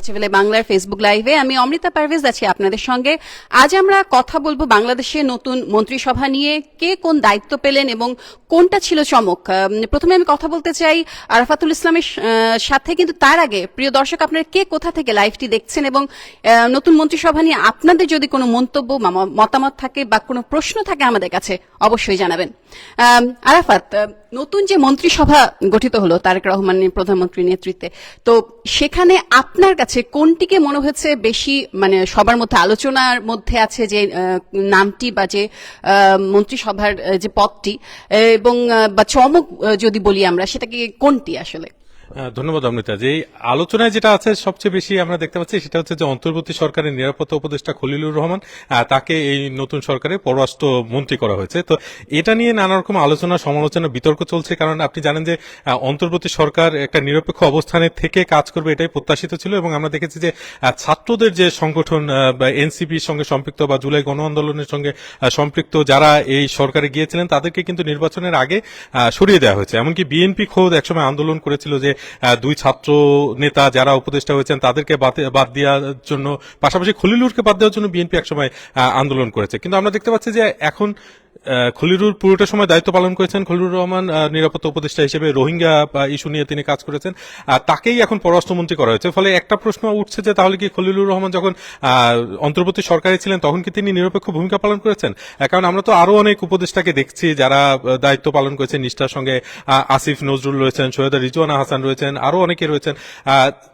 ডচেভেলে বাংলার ফেসবুক লাইভে আমি অমৃতা পারভেজ আছি আপনাদের সঙ্গে। আজ আমরা কথা বলব বাংলাদেশে নতুন মন্ত্রিসভা নিয়ে, কে কোন দায়িত্ব পেলেন এবং কোনটা ছিল চমক? প্রথমে আমি কথা বলতে চাই আরাফাতুল ইসলামের সাথে, কিন্তু তার আগে, প্রিয় দর্শক, আপনারা কে কোথা থেকে লাইভটি দেখছেন এবং নতুন মন্ত্রিসভা নিয়ে আপনাদের যদি কোনো মন্তব্য মতামত থাকে বা কোনো প্রশ্ন থাকে আমাদের কাছে, অবশ্যই জানাবেন। আরাফাত নতুন যে মন্ত্রিসভা গঠিত হলো, তারেক রহমানের প্রধানমন্ত্রীর নেতৃত্বে, তো সেখানে আপনার কাছে কোনটিকে মনে হয়েছে বেশি মানে সবার মধ্যে আলোচনার মধ্যে আছে যে নামটি বা যে মন্ত্রিসভার যে পদটি এবং বা চমক যদি বলি আমরা সেটাকে কোনটি আসলে? ধন্যবাদ অমৃতা যে আলোচনায় যেটা আছে সবচেয়ে বেশি আমরা দেখতে পাচ্ছি সেটা হচ্ছে যে অন্তর্বর্তী সরকারের নিরাপত্তা উপদেষ্টা খলিলুর রহমান তাকে এই নতুন সরকারে পররাষ্ট্র মন্ত্রী করা হয়েছে। তো এটা নিয়ে নানা রকম আলোচনা, সমালোচনা, বিতর্ক চলছে কারণ আপনি জানেন যে অন্তর্বর্তী সরকার একটা নিরপেক্ষ অবস্থানে থেকে কাজ করবে এটাই প্রত্যাশিত ছিল এবং আমরা দেখেছি যে ছাত্রদের যে সংগঠন এনসিপির সঙ্গে সম্পৃক্ত বা জুলাই গণ আন্দোলনের সঙ্গে সম্পৃক্ত যারা এই সরকারে গিয়েছিলেন তাদেরকে কিন্তু নির্বাচনের আগে সরিয়ে দেওয়া হয়েছে। এমনকি বিএনপি খোদ একসময় আন্দোলন করেছিল যে দুই ছাত্র নেতা যারা উপদেষ্টা হয়েছেন, তাদেরকে বাদ দেওয়ার জন্য, পাশাপাশি খলিলুরকে বাদ দেওয়ার জন্য বিএনপি একসময় আন্দোলন করেছে। কিন্তু আমরা দেখতে পাচ্ছি যে এখন আহ, খলিলুর পুরোটা সময় দায়িত্ব পালন করেছেন খলিলুর রহমান নিরাপত্তা উপদেষ্টা হিসেবে রোহিঙ্গা ইস্যু নিয়ে তিনি কাজ করেছেন। আর তাকেই এখন পররাষ্ট্রমন্ত্রী করা হয়েছে। ফলে একটা প্রশ্ন উঠছে যে তাহলে কি খলিলুর রহমান যখন অন্তর্বর্তী সরকারে ছিলেন তখন কি তিনি নিরপেক্ষ ভূমিকা পালন করেছেন? কারণ আমরা তো আরও অনেক উপদেষ্টাকে দেখছি যারা দায়িত্ব পালন করেছেন। নিষ্ঠার সঙ্গে আসিফ নজরুল রয়েছেন সৈয়দা রিজওয়ানা হাসান রয়েছেন আরও অনেকে রয়েছেন।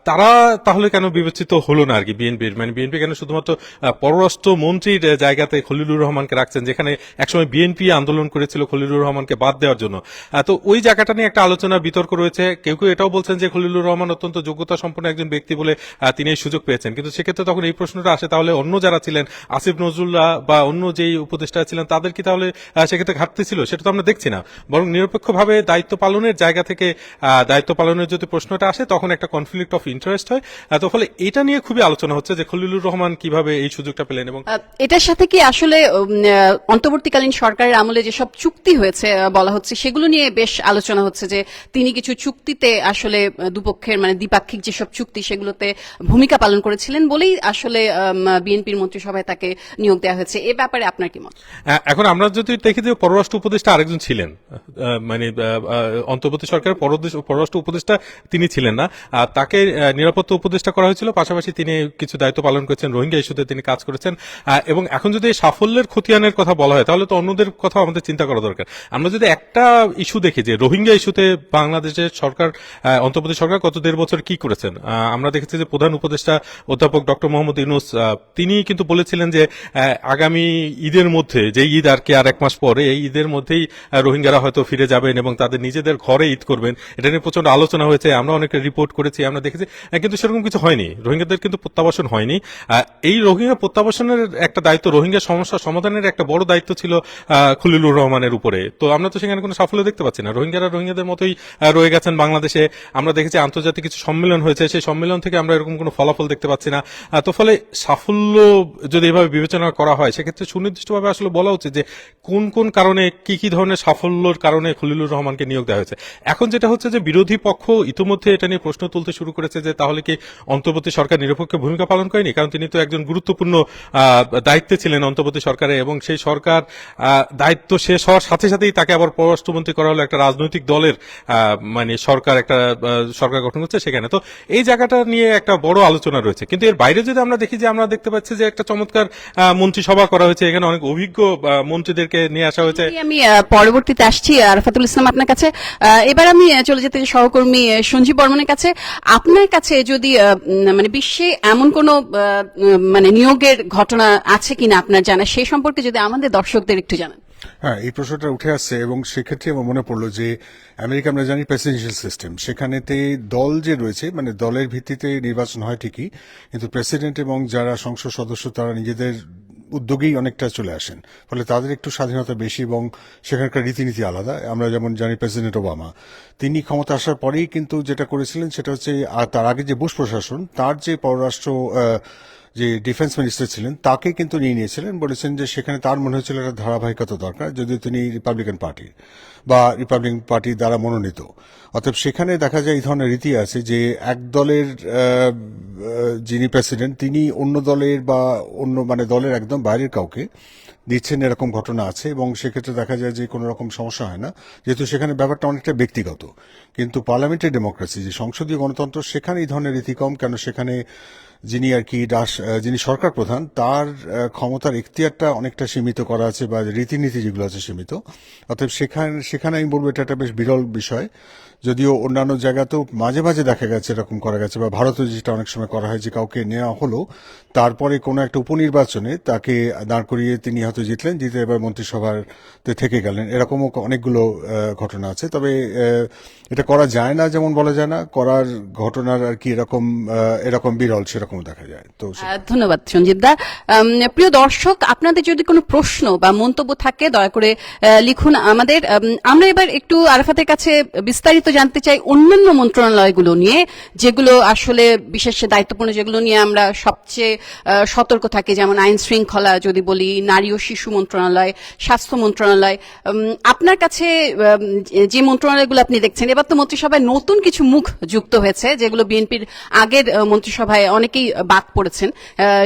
তারা তাহলে কেন বিবেচিত হলো না আর কি বিএনপির? মানে বিএনপি কেন শুধুমাত্র আহ, পররাষ্ট্র মন্ত্রীর জায়গাতে খলিলুর রহমানকে রাখছেন যেখানে একসময় বিএনপি আন্দোলন করেছিল খলিলুর রহমানকে বাদ দেওয়ার জন্য। তো ওই জায়গাটা নিয়ে একটা আলোচনা বিতর্ক রয়েছে। কেউ কেউ এটাও বলছেন যে খলিলুর রহমান অত্যন্ত যোগ্যতা সম্পন্ন একজন ব্যক্তি বলে তিনি এই সুযোগ পেয়েছেন। কিন্তু সেক্ষেত্রে তখন এই প্রশ্নটা আসে, তাহলে অন্য যারা ছিলেন, আসিফ নজরুল্লাহ বা অন্য যেই উপদেষ্টা ছিলেন, তাদের কি তাহলে সেক্ষেত্রে ঘাটতি ছিল? সেটা তো আমরা দেখছি না। বরং নিরপেক্ষভাবে দায়িত্ব পালনের জায়গা থেকে দায়িত্ব পালনের যদি প্রশ্নটা আসে, তখন একটা কনফ্লিক্ট অফ ইন্টারেস্ট হয়। তো ফলে এটা নিয়ে খুবই আলোচনা হচ্ছে যে খলিলুর রহমান কীভাবে এই সুযোগটা পেলেন এবং এটার সাথে কি আসলে অন্তর্বর্তীকালীন সরকারের আমলে যেসব চুক্তি হয়েছে বলা হচ্ছে, সেগুলো নিয়ে বেশ আলোচনা হচ্ছে যে তিনি কিছু চুক্তিতে আসলে দুপক্ষের মানে দ্বিপাক্ষিক যেসব চুক্তি সেগুলোতে ভূমিকা পালন করেছিলেন বলেই আসলে বিএনপির মন্ত্রিসভায় তাকে নিয়োগ দেওয়া হয়েছে। এ ব্যাপারে আপনার কি মত? এখন আমরা যদি দেখি যে পররাষ্ট্র উপদেষ্টা আরেকজন ছিলেন মানে অন্তর্বর্তী সরকারের পররাষ্ট্র উপদেষ্টা তিনি ছিলেন না। তাকে নিরাপত্তা উপদেষ্টা করা হয়েছিল, পাশাপাশি তিনি কিছু দায়িত্ব পালন করেছেন, রোহিঙ্গা ইস্যুতে তিনি কাজ করেছেন। এবং এখন যদি সাফল্যের খতিয়ানের কথা বলা হয়, তাহলে তো অন্যদের কথা আমাদের চিন্তা করা দরকার। আমরা যদি একটা ইস্যু দেখি যে রোহিঙ্গা ইস্যুতে বাংলাদেশের সরকার অন্তর্বর্তী সরকার গত দেড় বছর কি করেছেন? আমরা দেখেছি যে প্রধান উপদেষ্টা অধ্যাপক ডক্টর মোহাম্মদ ইউনুস তিনি কিন্তু বলেছিলেন যে আগামী ঈদের মধ্যে যে ঈদ আর কি আর এক মাস পরে, এই ঈদের মধ্যেই রোহিঙ্গারা হয়তো ফিরে যাবেন এবং তাদের নিজেদের ঘরে ঈদ করবেন। এটা নিয়ে প্রচণ্ড আলোচনা হয়েছে, আমরা অনেক রিপোর্ট করেছি, আমরা দেখেছি কিন্তু সেরকম কিছু হয়নি। রোহিঙ্গাদের কিন্তু প্রত্যাবাসন হয়নি। এই রোহিঙ্গা প্রত্যাবাসনের একটা দায়িত্ব, রোহিঙ্গা সমস্যা সমাধানের একটা বড় দায়িত্ব ছিল খলিলুর রহমানের উপরে। তো আমরা তো সেখানে কোনো সাফল্য দেখতে পাচ্ছি না। রোহিঙ্গারা রোহিঙ্গাদের মতোই রয়ে গেছেন বাংলাদেশে। আমরা দেখেছি আন্তর্জাতিক কিছু সম্মেলন হয়েছে। সেই সম্মেলন থেকে আমরা এরকম কোনো ফলাফল দেখতে পাচ্ছি না। তো ফলে সাফল্য যদি এভাবে বিবেচনা করা হয়, সেক্ষেত্রে সুনির্দিষ্টভাবে আসলে বলা উচিত যে কোন কোন কারণে কি কি ধরনের সাফল্যর কারণে খলিলুর রহমানকে নিয়োগ দেওয়া হয়েছে। এখন যেটা হচ্ছে যে বিরোধী পক্ষ ইতিমধ্যে এটা নিয়ে প্রশ্ন তুলতে শুরু করেছে যে তাহলে কি অন্তর্বর্তী সরকার নিরপেক্ষ ভূমিকা পালন করেনি? কারণ তিনি তো একজন গুরুত্বপূর্ণ দায়িত্বে ছিলেন অন্তর্বর্তী সরকারে এবং সেই সরকার দায়িত্ব শেষ হওয়ার সাথে সাথেই তাকে আবার পররাষ্ট্রমন্ত্রী করা হলো একটা রাজনৈতিক দলের মানে সরকার একটা সরকার গঠন করছে সেখানে। তো এই জায়গাটা নিয়ে একটা বড় আলোচনা রয়েছে। কিন্তু এর বাইরে যদি আমরা দেখি যে আমরা দেখতে পাচ্ছি যে একটা চমৎকার মন্ত্রিসভা করা হয়েছে, এখানে অনেক অভিজ্ঞ মন্ত্রীদেরকে নিয়ে আসা হয়েছে। আমি পরবর্তীতে আসছি আরফাতুল ইসলাম আপনার কাছে। এবার আমি চলে যেতে সহকর্মী সঞ্জীব বর্মনের কাছে। আপনার কাছে যদি মানে বিশ্বে এমন কোন মানে নিয়োগের ঘটনা আছে কিনা আপনার জানা সেই সম্পর্কে যদি আমাদের দর্শকদের একটু জানান। হ্যাঁ এই প্রশ্নটা উঠে আসছে এবং সেক্ষেত্রে আমার মনে পড়ল যে আমেরিকা আমরা জানি প্রেসিডেন্সিয়াল সিস্টেম সেখানেতে দল যে রয়েছে মানে দলের ভিত্তিতে নির্বাচন হয় ঠিকই কিন্তু প্রেসিডেন্ট এবং যারা সংসদ সদস্য তারা নিজেদের উদ্যোগেই অনেকটা চলে আসেন। ফলে তাদের একটু স্বাধীনতা বেশি এবং সেখানকার রীতিনীতি আলাদা। আমরা যেমন জানি প্রেসিডেন্ট ওবামা তিনি ক্ষমতা আসার পরেই কিন্তু যেটা করেছিলেন সেটা হচ্ছে তার আগে যে বুশ প্রশাসন তার যে পররাষ্ট্র আহ, যে ডিফেন্স মিনিস্টার ছিলেন, তাকে কিন্তু নিয়ে নিয়েছিলেন। বলেছেন যে সেখানে তার মনে হয়েছিল একটা ধারাবাহিকতা দরকার, যদিও তিনি রিপাবলিকান পার্টি বা রিপাবলিকান পার্টি দ্বারা মনোনীত। অর্থাৎ সেখানে দেখা যায় এই ধরনের রীতি আছে যে এক দলের যিনি প্রেসিডেন্ট, তিনি অন্য দলের বা অন্য মানে দলের একদম বাইরের কাউকে দিচ্ছেন এরকম ঘটনা আছে এবং সেক্ষেত্রে দেখা যায় যে কোনো রকম সমস্যা হয় না। যেহেতু সেখানে ব্যাপারটা অনেকটা ব্যক্তিগত। কিন্তু পার্লামেন্টারি ডেমোক্রেসি, যে সংসদীয় গণতন্ত্র, সেখানে এই ধরনের রীতি কম কেন সেখানে যিনি আর কি যিনি সরকার প্রধান, তার ক্ষমতার এখতিয়ারটা অনেকটা সীমিত করা আছে বা রীতিনীতি যেগুলো আছে সীমিত। অতএব সেখানে সেখানে আমি বলব এটা একটা বেশ বিরল বিষয়। যদিও অন্যান্য জায়গাতেও মাঝে মাঝে দেখা গেছে, এরকম করা গেছে, বা ভারতে যেটা অনেক সময় করা হয় যে কাউকে নেওয়া হলো, তারপরে কোনো একটা উপনির্বাচনে তাকে দাঁড় করিয়ে তিনি হয়তো জিতলেন, জিতে এবার মন্ত্রিসভাতে থেকে গেলেন, এরকমও অনেকগুলো ঘটনা আছে। তবে এটা করা যায় না যেমন বলা যায় না, করার ঘটনার আর কি এরকম এরকম বিরল সেরকম দেখা যায়। তো ধন্যবাদ সঞ্জিত দা। প্রিয় দর্শক, আপনাদের যদি কোনো প্রশ্ন বা মন্তব্য থাকে, দয়া করে লিখুন আমাদের। আমরা এবার একটু আরাফাতের কাছে বিস্তারিত জানতে চাই অন্যান্য মন্ত্রণালয়গুলো নিয়ে, যেগুলো আসলে বিশেষ দায়িত্বপূর্ণ, যেগুলো নিয়ে আমরা সবচেয়ে সতর্ক থাকি, যেমন আইন শৃঙ্খলা, যদি বলি নারী ও শিশু মন্ত্রণালয়, স্বাস্থ্য মন্ত্রণালয়। আপনার কাছে যে- মন্ত্রণালয়গুলো আপনি দেখছেন, এবার তো মন্ত্রিসভায় নতুন কিছু মুখ যুক্ত হয়েছে, যেগুলো বিএনপির আগের মন্ত্রিসভায় অনেকেই বাদ পড়েছেন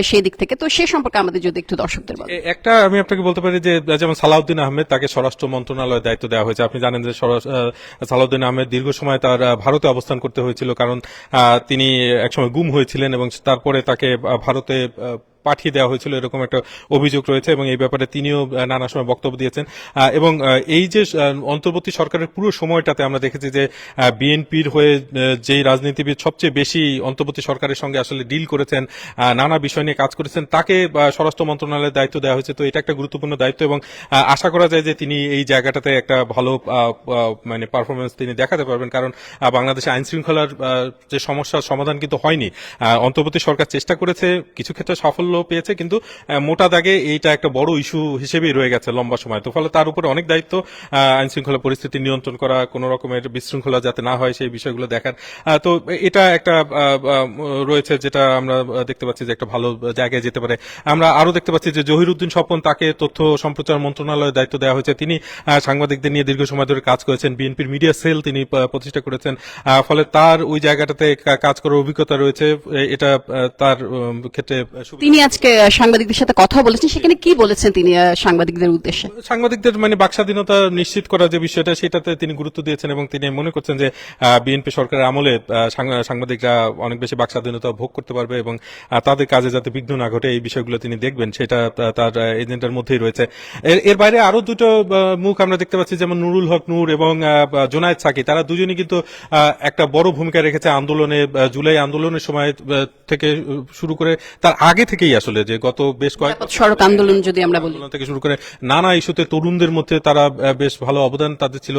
সেই দিক থেকে। তো সে সম্পর্কে আমাদের যদি একটু দর্শকদের একটা আমি আপনাকে বলতে পারি যে, যেমন সালাউদ্দিন আহমেদ, তাকে স্বরাষ্ট্র মন্ত্রণালয়ের দায়িত্ব দেওয়া হয়েছে। আপনি জানেন যে সালাউদ্দিন আহমেদ দীর্ঘ সময় তার ভারতে অবস্থান করতে হয়েছিল কারণ তিনি একসময় গুম হয়েছিলেন এবং তারপরে তাকে ভারতে পাঠিয়ে দেওয়া হয়েছিল, এরকম একটা অভিযোগ রয়েছে এবং এই ব্যাপারে তিনিও নানা সময় বক্তব্য দিয়েছেন। এবং এই যে অন্তর্বর্তী সরকারের পুরো সময়টাতে আমরা দেখেছি যে বিএনপির হয়ে যেই রাজনীতিবিদ সবচেয়ে বেশি অন্তর্বর্তী সরকারের সঙ্গে আসলে ডিল করেছেন নানা বিষয় নিয়ে কাজ করেছেন, তাকে স্বরাষ্ট্র মন্ত্রণালয়ের দায়িত্ব দেওয়া হয়েছে। তো এটা একটা গুরুত্বপূর্ণ দায়িত্ব এবং আশা করা যায় যে তিনি এই জায়গাটাতে একটা ভালো মানে পারফরমেন্স তিনি দেখাতে পারবেন। কারণ বাংলাদেশে আইন শৃঙ্খলার যে সমস্যার সমাধান কিন্তু হয়নি। অন্তর্বর্তী সরকার চেষ্টা করেছে, কিছু ক্ষেত্রে সাফল্য পেয়েছে, কিন্তু মোটা দাগে এইটা একটা বড় ইস্যু হিসেবেই রয়ে গেছে লম্বা সময়। তো ফলে তার উপরে অনেক দায়িত্ব আইন শৃঙ্খলা পরিস্থিতি নিয়ন্ত্রণ করা, কোন রকমের বিশৃঙ্খলা যাতে না হয় সেই বিষয়গুলো দেখার। তো এটা একটা রয়েছে যেটা আমরা দেখতে পাচ্ছি যে একটা ভালো জায়গায় যেতে পারে। আমরা আরও দেখতে পাচ্ছি যে জহিরুদ্দিন স্বপন তাকে তথ্য সম্প্রচার মন্ত্রণালয়ের দায়িত্ব দেওয়া হয়েছে। তিনি সাংবাদিকদের নিয়ে দীর্ঘ সময় ধরে কাজ করেছেন। বিএনপির মিডিয়া সেল তিনি প্রতিষ্ঠা করেছেন। ফলে তার ওই জায়গাটাতে কাজ করার অভিজ্ঞতা রয়েছে। এটা তার ক্ষেত্রে তিনি আজকে সাংবাদিকদের সাথে কথা বলেছেন, সেখানে কি বলেছেন তিনি সাংবাদিকদের উদ্দেশ্যে? সাংবাদিকদের মানে বাকস্বাধীনতা নিশ্চিত করা যে বিষয়টা, সেটাতে তিনি গুরুত্ব দিয়েছেন এবং তিনি মনে করছেন যে বিএনপি সরকারের আমলে সাংবাদিকরা অনেক বেশি বাকস্বাধীনতা ভোগ করতে পারবে এবং তাদের কাজে যাতে বিঘ্ন না ঘটে, এই বিষয়গুলো তিনি দেখবেন, সেটা তার এজেন্ডার মধ্যেই রয়েছে। এর- বাইরে আরও দুটো মুখ আমরা দেখতে পাচ্ছি, যেমন নুরুল হক নূর এবং জোনায়েদ সাকি। তারা দুজনই কিন্তু একটা বড় ভূমিকা রেখেছে আন্দোলনে জুলাই আন্দোলনের সময় থেকে শুরু করে, তার আগে থেকেই আসলে যে গত বেশ কয়েক সড়ক আন্দোলন যদি আমরা বলি। থেকে শুরু করে নানা ইস্যুতে তরুণদের মধ্যে তারা বেশ ভালো অবদান তাদের ছিল।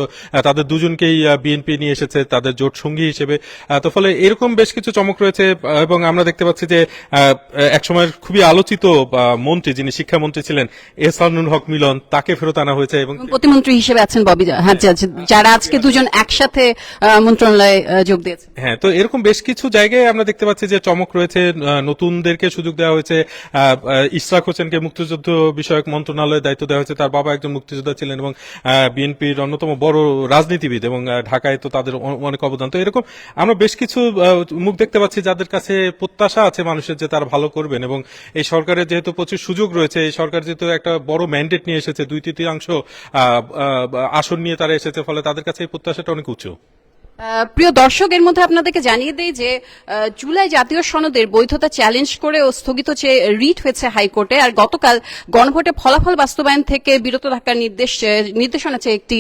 তাদের দুজনকেই বিএনপি নিয়ে এসেছে তাদের জোট সঙ্গী হিসেবে। তো ফলে এরকম বেশ কিছু চমক রয়েছে এবং আমরা দেখতে পাচ্ছি যে একসময়ের খুবই আলোচিত মন্ত্রী যিনি শিক্ষামন্ত্রী ছিলেন এহসানুল হক মিলন তাকে ফেরত আনা হয়েছে এবং প্রতিমন্ত্রী হিসেবে আছেন ববি যারা আজকে দুজন একসাথে মন্ত্রণালয়ে যোগ দিয়েছে হ্যাঁ তো এরকম বেশ কিছু জায়গায় আমরা দেখতে পাচ্ছি যে চমক রয়েছে নতুনদেরকে সুযোগ দেওয়া হয়েছে ইশরাক হোসেনকে মুক্তিযুদ্ধ বিষয়ক মন্ত্রণালয়ের দায়িত্ব দেওয়া হয়েছে। তার বাবা একজন মুক্তিযোদ্ধা ছিলেন এবং বিএনপির অন্যতম বড় রাজনীতিবিদ এবং ঢাকায় তো তাদের অনেক অবদান। তো এরকম আমরা বেশ কিছু মুখ দেখতে পাচ্ছি যাদের কাছে প্রত্যাশা আছে মানুষের যে তারা ভালো করবেন এবং এই সরকারের যেহেতু প্রচুর সুযোগ রয়েছে, এই সরকার যেহেতু একটা বড় ম্যান্ডেট নিয়ে এসেছে দুই তৃতীয়াংশ আসন নিয়ে তারা এসেছে, ফলে তাদের কাছে এই প্রত্যাশাটা অনেক উঁচু। প্রিয় দর্শকের মধ্যে আপনাদেরকে জানিয়ে দেই যে জুলাই জাতীয় সনদের বৈধতা চ্যালেঞ্জ করে ও স্থগিত চেয়ে রিট হয়েছে হাইকোর্টে। আর গতকাল গণভোটে ফলাফল বাস্তবায়ন থেকে বিরত থাকার নির্দেশ, নির্দেশনা চেয়ে একটি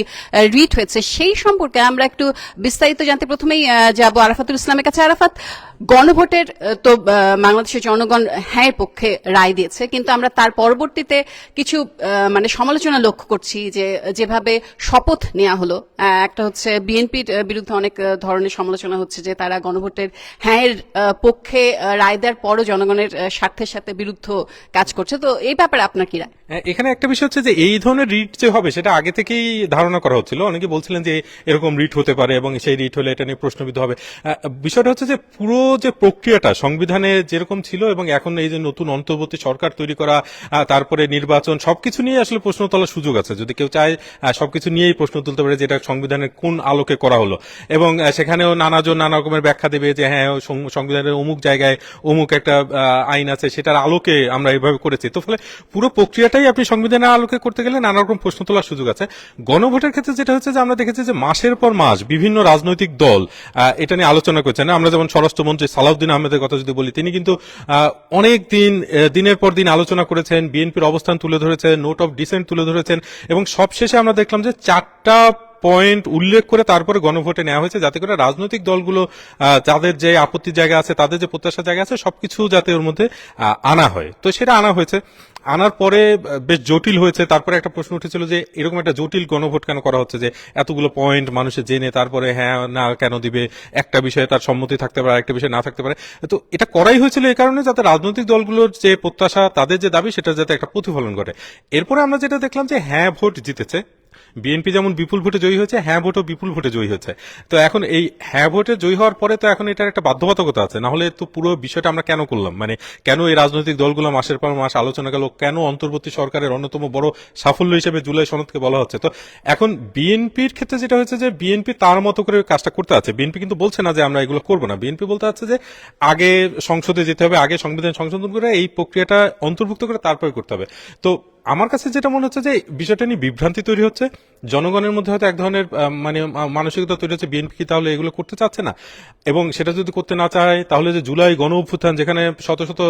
রিট হয়েছে। সেই সম্পর্কে আমরা একটু বিস্তারিত জানতে প্রথমেই যাব আরাফাতুল ইসলামের কাছে। আরাফাত গণভোটের তো বাংলাদেশের জনগণ হ্যাঁ পক্ষে রায় দিয়েছে, কিন্তু আমরা তার পরবর্তীতে কিছু মানে সমালোচনা লক্ষ্য করছি যে, যেভাবে শপথ নেওয়া হলো একটা হচ্ছে বিএনপির বিরুদ্ধে অনেক ধরনের সমালোচনা হচ্ছে যে তারা গণভোটের হ্যাঁ পক্ষে রায় দেওয়ার পরও জনগণের স্বার্থের সাথে বিরুদ্ধ কাজ করছে। তো এই ব্যাপারে আপনার কি রায়? এখানে একটা বিষয় হচ্ছে যে এই ধরনের রিট যে হবে, সেটা আগে থেকেই ধারণা করা হচ্ছিল। অনেকে বলছিলেন যে এরকম রিট হতে পারে এবং সেই রিট হলে এটা নিয়ে প্রশ্নবিদ্ধ হবে। বিষয়টা হচ্ছে যে পুরো যে প্রক্রিয়াটা, সংবিধানে যেরকম ছিল এবং এখন এই যে নতুন অন্তর্বর্তী সরকার তৈরি করা তারপরে নির্বাচন, সবকিছু নিয়ে আসলে প্রশ্ন তোলার সুযোগ আছে। যদি কেউ চায় সবকিছু নিয়েই প্রশ্ন তুলতে পারে যে এটা সংবিধানের কোন আলোকে করা হলো। এবং সেখানেও নানাজন নানা রকমের ব্যাখ্যা দেবে যে হ্যাঁ সংবিধানের অমুক জায়গায় অমুক একটা আইন আছে, সেটার আলোকে আমরা এভাবে করেছি। তো ফলে পুরো প্রক্রিয়াটাই আপনি সংবিধানের আলোকে করতে গেলে নানা রকম প্রশ্ন তোলার সুযোগ আছে। গণভোটের ক্ষেত্রে যেটা হচ্ছে যে আমরা দেখেছি যে মাসের পর মাস বিভিন্ন রাজনৈতিক দল এটা নিয়ে আলোচনা করছেন। আমরা যেমন স্বরাষ্ট্রমন্ত্রী সালাউদ্দিন আহমেদের কথা যদি বলি, তিনি কিন্তু অনেক দিন দিনের পর দিন আলোচনা করেছেন, বিএনপির অবস্থান তুলে ধরেছেন, নোট অফ ডিসেন্ট তুলে ধরেছেন এবং সবশেষে আমরা দেখলাম যে চারটা পয়েন্ট উল্লেখ করে তারপরে গণভোটে নেওয়া হয়েছে, যাতে করে রাজনৈতিক দলগুলো তাদের যে আপত্তির জায়গা আছে, তাদের যে প্রত্যাশার জায়গা আছে, সবকিছু যাতে ওর মধ্যে আনা হয়। তো সেটা আনা হয়েছে। আনার পরে বেশ জটিল হয়েছে। তারপরে একটা প্রশ্ন উঠেছিল যে, এরকম একটা জটিল গণভোট কেন করা হচ্ছে যে, এতগুলো পয়েন্ট মানুষের জেনে তারপরে হ্যাঁ না কেন দিবে, একটা বিষয়ে তার সম্মতি থাকতে পারে একটা বিষয়ে না থাকতে পারে। তো এটা করাই হয়েছিল এই কারণে যাতে রাজনৈতিক দলগুলোর যে প্রত্যাশা, তাদের যে দাবি, সেটা যাতে একটা প্রতিফলন ঘটে। এরপরে আমরা যেটা দেখলাম যে হ্যাঁ ভোট জিতেছে। বিএনপি যেমন বিপুল ভোটে জয়ী হয়েছে হ্যাঁ ভোটও বিপুল ভোটে জয়ী হয়েছে। তো এখন এই হ্যাঁ ভোটে জয়ী হওয়ার পরে তো এখন এটার একটা বাধ্যবাধকতা আছে। না হলে তো পুরো বিষয়টা আমরা কেন করলাম? মানে কেন এই রাজনৈতিক দলগুলো মাসের পর মাস আলোচনা গেল? কেন অন্তর্বর্তী সরকারের অন্যতম বড় সাফল্য হিসেবে জুলাই সনদকে বলা হচ্ছে? তো এখন বিএনপির ক্ষেত্রে যেটা হচ্ছে যে বিএনপি তার মতো করে কাজটা করতে আছে। বিএনপি কিন্তু বলছে না যে আমরা এগুলো করব না। বিএনপি বলতে আছে যে আগে সংসদে যেতে হবে, আগে সংবিধান সংশোধন করে এই প্রক্রিয়াটা অন্তর্ভুক্ত করে তারপরে করতে হবে। তো আমার কাছে যেটা মনে হচ্ছে যে বিষয়টা নিয়ে বিভ্রান্তি তৈরি হচ্ছে, জনগণের মধ্যে হয়তো এক ধরনের মানে মানসিকতা তৈরি হচ্ছে, বিএনপি কি তাহলে এগুলো করতে চাচ্ছে না? এবং সেটা যদি করতে না চায়, তাহলে যে জুলাই গণ অভ্যুত্থান, যেখানে শত শত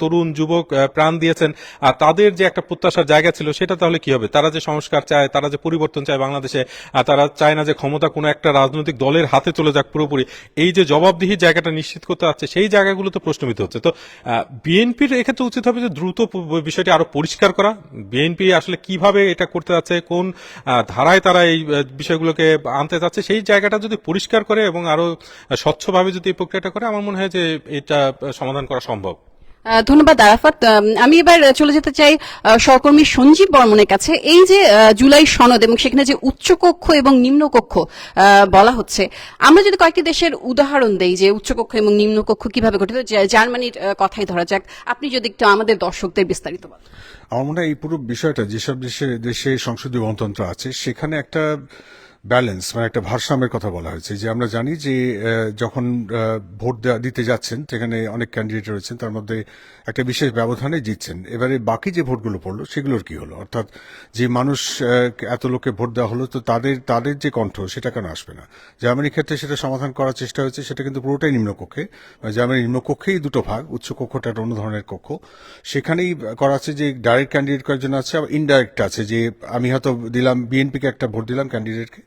তরুণ, যুবক প্রাণ দিয়েছেন, আর তাদের যে একটা প্রত্যাশার জায়গা ছিল, সেটা তাহলে কি হবে? তারা যে সংস্কার চায়, তারা যে পরিবর্তন চায় বাংলাদেশে তারা চায় না যে ক্ষমতা কোনো একটা রাজনৈতিক দলের হাতে চলে যাক পুরোপুরি, এই যে জবাবদিহি জায়গাটা নিশ্চিত করতে যাচ্ছে সেই জায়গাগুলো তো প্রশ্নবিদ্ধ হচ্ছে। তো বিএনপির এক্ষেত্রে উচিত হবে যে দ্রুত বিষয়টি আরও পরিষ্কার করা বিএনপি আসলে কীভাবে এটা করতে যাচ্ছে, কোন ধারায় তারা এই বিষয়গুলোকে আনতে যাচ্ছে, সেই জায়গাটা যদি পরিষ্কার করে এবং আরও স্বচ্ছভাবে যদি এই প্রক্রিয়াটা করে, আমার মনে হয় যে এটা সমাধান করা সম্ভব। ধন্যবাদ, আরাফাত। আমি এবার চলে যেতে চাই সহকর্মী সঞ্জীব বর্মনের কাছে। এই যে জুলাই সনদ এবং সেখানে যে উচ্চকক্ষ এবং নিম্নকক্ষ বলা হচ্ছে, আমরা যদি কয়েকটি দেশের উদাহরণ দেই যে উচ্চকক্ষ এবং নিম্নকক্ষ কীভাবে গঠিত জার্মানির কথাই ধরা যাক। আপনি যদি একটু আমাদের দর্শকদের বিস্তারিত বলেন। আমার মনে হয় এই পুরো বিষয়টা, যেসব দেশে দেশে সংসদীয় গণতন্ত্র আছে, সেখানে একটা ব্যালেন্স মানে একটা ভারসাম্যের কথা বলা হয়েছে, যে আমরা জানি যে যখন ভোট দিতে যাচ্ছেন, সেখানে অনেক ক্যান্ডিডেট রয়েছেন, তার মধ্যে একটা বিশেষ ব্যবধানে জিতছেন। এবারে বাকি যে ভোটগুলো পড়ল, সেগুলোর কি হলো? অর্থাৎ যে মানুষ এত লোকে ভোট দেওয়া হলো, তো তাদের তাদের যে কণ্ঠ, সেটা কেন আসবে না? জার্মানির ক্ষেত্রে সেটা সমাধান করার চেষ্টা হয়েছে, সেটা কিন্তু পুরোটাই নিম্নকক্ষে। মানে জার্মানির নিম্নকক্ষেই দুটো ভাগ, উচ্চ কক্ষটা একটা অন্য ধরনের কক্ষ। সেখানেই করা আছে যে ডাইরেক্ট ক্যান্ডিডেট কয়েকজন আছে, আবার ইনডাইরেক্ট আছে, যে আমি হয়তো দিলাম বিএনপিকে একটা ভোট দিলাম ক্যান্ডিডেটকে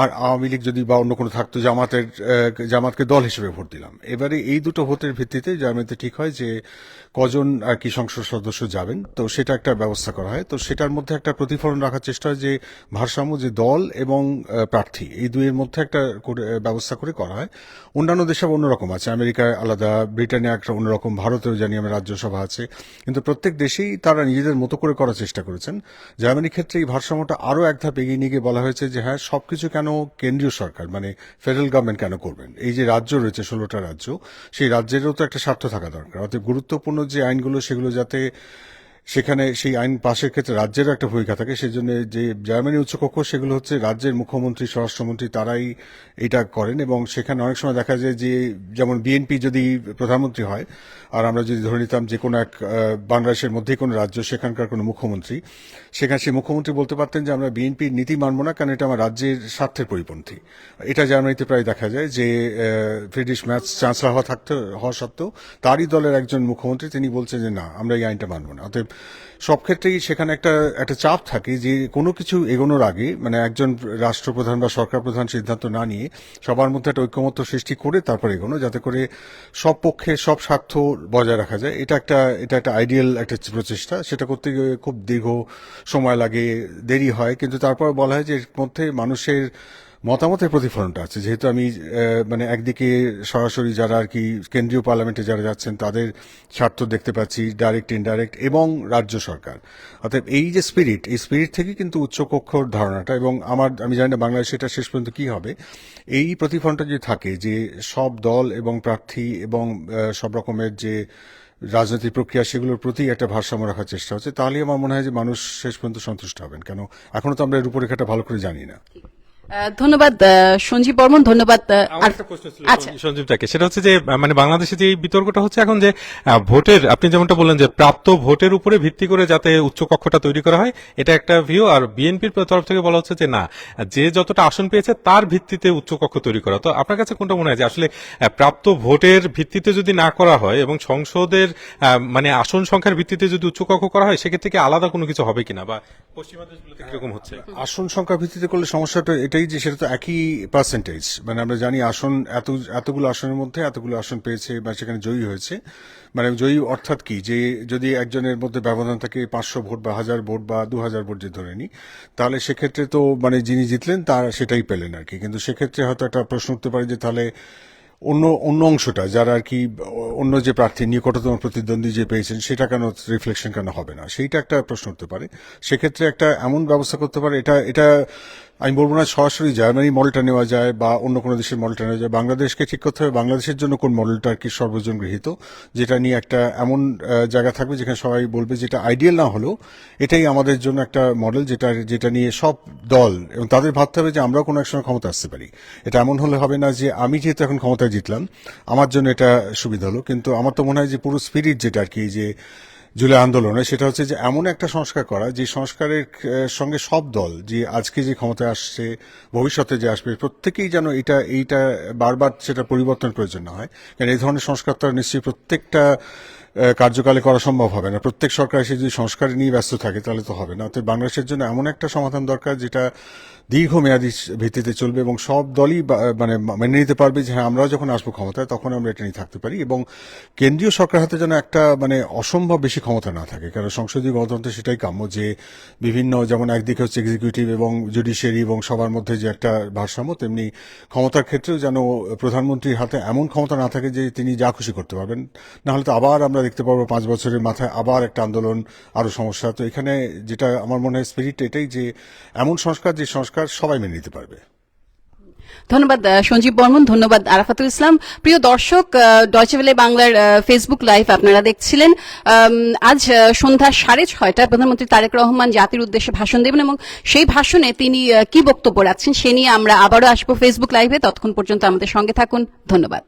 আর আওয়ামী লীগ যদি বা অন্য কোনো থাকতো, জামাতের জামাতকে দল হিসেবে ভোট দিলাম। এবারে এই দুটো ভোটের ভিত্তিতে জার্মানিতে ঠিক হয় যে কজন আর কি সংসদ সদস্য যাবেন, তো সেটা একটা ব্যবস্থা করা হয়। তো সেটার মধ্যে একটা প্রতিফলন রাখার চেষ্টা হয় যে ভারসাম্য যে দল এবং প্রার্থী, এই দুইয়ের মধ্যে একটা ব্যবস্থা করে করা হয়। অন্যান্য দেশে অন্যরকম আছে, আমেরিকায় আলাদা, ব্রিটেনে একটা অন্যরকম ভারতেও জানি আমি রাজ্যসভা আছে। কিন্তু প্রত্যেক দেশেই তারা নিজেদের মতো করে করার চেষ্টা করেছেন। জার্মানির ক্ষেত্রে এই ভারসাম্যটা আরও এক ধাপ এগিয়ে নিয়ে গিয়ে বলা হয়েছে যে হ্যাঁ সবকিছু কেন কেন্দ্রীয় সরকার মানে ফেডারেল গভর্নমেন্ট কেন করবেন? এই যে রাজ্য রয়েছে, ষোলোটা রাজ্য, সেই রাজ্যেরও তো একটা স্বার্থ থাকা দরকার। অর্থাৎ গুরুত্বপূর্ণ যে আইনগুলো, সেগুলো যাতে সেখানে সেই আইন পাশের ক্ষেত্রে রাজ্যেরও একটা ভূমিকা থাকে সেই জন্য যে জার্মানি উচ্চকক্ষ সেগুলো হচ্ছে রাজ্যের মুখ্যমন্ত্রী, স্বরাষ্ট্রমন্ত্রী, তারাই এটা করেন এবং সেখানে অনেক সময় দেখা যায় যে যেমন বিএনপি যদি প্রধানমন্ত্রী হয়, আর আমরা যদি ধরে নিতাম যে কোনো এক বাংলাদেশের মধ্যেই কোনো রাজ্য, সেখানকার কোনো মুখ্যমন্ত্রী, সেখানে সেই মুখ্যমন্ত্রী বলতে পারতেন যে আমরা বিএনপির নীতি মানব না, কারণ এটা আমার রাজ্যের স্বার্থের পরিপন্থী। এটা জার্মানিতে প্রায় দেখা যায় যে ফ্রিডিশ ম্যাচ চ্যান্সেলর হওয়া থাকতে, হওয়া সত্ত্বেও তারই দলের একজন মুখ্যমন্ত্রী, তিনি বলছেন যে না, আমরা এই আইনটা মানব না। অতএব সব ক্ষেত্রেই সেখানে একটা একটা চাপ থাকে যে কোনো কিছু এগোনোর আগে মানে একজন রাষ্ট্রপ্রধান বা সরকার প্রধান সিদ্ধান্ত না নিয়ে সবার মধ্যে একটা ঐক্যমত্য সৃষ্টি করে তারপর এগোনো, যাতে করে সব পক্ষে সব স্বার্থ বজায় রাখা যায়। এটা একটা এটা একটা আইডিয়াল একটা প্রচেষ্টা। সেটা করতে গিয়ে খুব দীর্ঘ সময় লাগে, দেরি হয়। কিন্তু তারপর বলা হয় যে এর মধ্যে মানুষের মতামতের প্রতিফলনটা আছে। যেহেতু আমি মানে একদিকে সরাসরি যারা আর কি কেন্দ্রীয় পার্লামেন্টে যারা যাচ্ছেন, তাদের স্বার্থ দেখতে পাচ্ছি ডাইরেক্ট ইনডাইরেক্ট এবং রাজ্য সরকার। অর্থাৎ এই যে স্পিরিট এই স্পিরিট থেকে কিন্তু উচ্চকক্ষর ধারণাটা এবং আমার, আমি জানি না বাংলাদেশে এটা শেষ পর্যন্ত কি হবে। এই প্রতিফলনটা যদি থাকে যে সব দল এবং প্রার্থী এবং সব রকমের যে রাজনৈতিক প্রক্রিয়া, সেগুলোর প্রতি একটা ভারসাম্য রাখার চেষ্টা হচ্ছে তাহলে আমার মনে হয় যে মানুষ শেষ পর্যন্ত সন্তুষ্ট হবেন। কেন? এখনও তো আমরা এর রূপরেখাটা ভালো করে জানি না। ধন্যবাদ সঞ্জীব বর্মন ধন্যবাদ আচ্ছা। সঞ্জীব তাকে সেটা হচ্ছে যে মানে বাংলাদেশে যে বিতর্কটা হচ্ছে এখন যে ভোটের আপনি যেমনটা বললেন যে প্রাপ্ত ভোটের উপরে ভিত্তি করে যাতে উচ্চ কক্ষটা তৈরি করা হয় এটা একটা ভিউ আর বিএনপির তরফ থেকে বলা হচ্ছে যে না যে যতটা আসন পেয়েছে তার ভিত্তিতে উচ্চ কক্ষ তৈরি করা। তো আপনার কাছে কোনটা মনে হয় যে আসলে প্রাপ্ত ভোটের ভিত্তিতে যদি না করা হয় এবং সংসদের মানে আসন সংখ্যার ভিত্তিতে যদি উচ্চ কক্ষ করা হয় সেক্ষেত্রে কি আলাদা কোনো কিছু হবে কিনা? বা পশ্চিমা দেশগুলোতে কীরকম হচ্ছে? আসন সংখ্যা ভিত্তিতে করলে সমস্যাটা এটাই যে সেটা তো একই পার্সেন্টেজ মানে আমরা জানি আসন, এত, এতগুলো আসনের মধ্যে এতগুলো আসন পেয়েছে বা সেখানে জয়ী হয়েছে। মানে জয়ী অর্থাৎ কি? যে যদি একজনের মধ্যে ব্যবধান থাকে পাঁচশো ভোট বা হাজার ভোট বা দু হাজার ভোট যে ধরে নি তাহলে সেক্ষেত্রে তো মানে যিনি জিতলেন তার সেটাই পেলেন আর কি। কিন্তু সেক্ষেত্রে হয়তো একটা প্রশ্ন উঠতে পারে যে তাহলে অন্য অন্য অংশটা, যারা আর কি অন্য যে প্রার্থী, নিকটতম প্রতিদ্বন্দ্বী যে পেয়েছেন, সেটা কেন রিফ্লেকশন কেন হবে না? সেইটা একটা প্রশ্ন উঠতে পারে। সেক্ষেত্রে একটা এমন ব্যবস্থা করতে পারে, এটা এটা আমি বলব না সরাসরি জার্মানি মডেলটা নেওয়া যায় বা অন্য কোনো দেশের মডেলটা নেওয়া যায়। বাংলাদেশকে ঠিক করতে হবে বাংলাদেশের জন্য কোন মডেলটা আর কি সর্বজন গৃহীত, যেটা নিয়ে একটা এমন জায়গা থাকবে যেখানে সবাই বলবে যেটা আইডিয়াল না হলেও এটাই আমাদের জন্য একটা মডেল যেটা যেটা নিয়ে সব দল এবং তাদের ভাবতে হবে যে আমরাও কোনো এক সময় ক্ষমতা আসতে পারি। এটা এমন হলে হবে না যে আমি যেহেতু এখন ক্ষমতায় জিতলাম, আমার জন্য এটা সুবিধা হলো। কিন্তু আমার তো মনে হয় যে পুরো স্পিরিট যেটা আর কি, যে জুলাই আন্দোলনে, সেটা হচ্ছে যে এমন একটা সংস্কার করা, যে সংস্কারের সঙ্গে সব দল যে আজকে যে ক্ষমতায় আসছে, ভবিষ্যতে যে আসবে, প্রত্যেকেই যেন এটা, এইটা বারবার সেটা পরিবর্তন প্রয়োজন না হয়। কারণ এই ধরনের সংস্কার তো নিশ্চয়ই প্রত্যেকটা কার্যকালে করা সম্ভব হবে না। প্রত্যেক সরকার এসে যদি সংস্কার নিয়ে ব্যস্ত থাকে, তাহলে তো হবে না। অতএব বাংলাদেশের জন্য এমন একটা সমাধান দরকার, যেটা দীর্ঘমেয়াদী ভিত্তিতে চলবে এবং সব দলই মানে মেনে নিতে পারবে যে হ্যাঁ আমরাও যখন আসব ক্ষমতায়, তখন আমরা এটা নিয়ে থাকতে পারি এবং কেন্দ্রীয় সরকার হাতে যেন একটা মানে অসম্ভব বেশি ক্ষমতা না থাকে। কারণ সংসদীয় গণতন্ত্রে সেটাই কাম্য যে বিভিন্ন, যেমন একদিকে হচ্ছে এক্সিকিউটিভ এবং জুডিশিয়ারি এবং সবার মধ্যে যে একটা ভারসাম্য, তেমনি ক্ষমতার ক্ষেত্রেও যেন প্রধানমন্ত্রীর হাতে এমন ক্ষমতা না থাকে যে তিনি যা খুশি করতে পারবেন। না হলে তো আবার আমরা দেখতে পারব পাঁচ বছরের মাথায় আবার একটা আন্দোলন, আরও সমস্যা। তো এখানে যেটা আমার মনে হয় স্পিরিট এটাই যে এমন সংস্কার যে সংস্কার সবাই মেনে নিতে পারবে। ধন্যবাদ সঞ্জীব বর্মন, ধন্যবাদ, আরাফাতুল ইসলাম। প্রিয় দর্শক ডয়চেভেলে বাংলার ফেসবুক লাইভ আপনারা দেখছিলেন। আজ সন্ধ্যা সাড়ে ছয়টায় প্রধানমন্ত্রী তারেক রহমান জাতির উদ্দেশ্যে ভাষণ দেবেন এবং সেই ভাষণে তিনি কি বক্তব্য রাখছেন সে নিয়ে আমরা আবারও আসব ফেসবুক লাইভে ততক্ষণ পর্যন্ত আমাদের সঙ্গে থাকুন। ধন্যবাদ।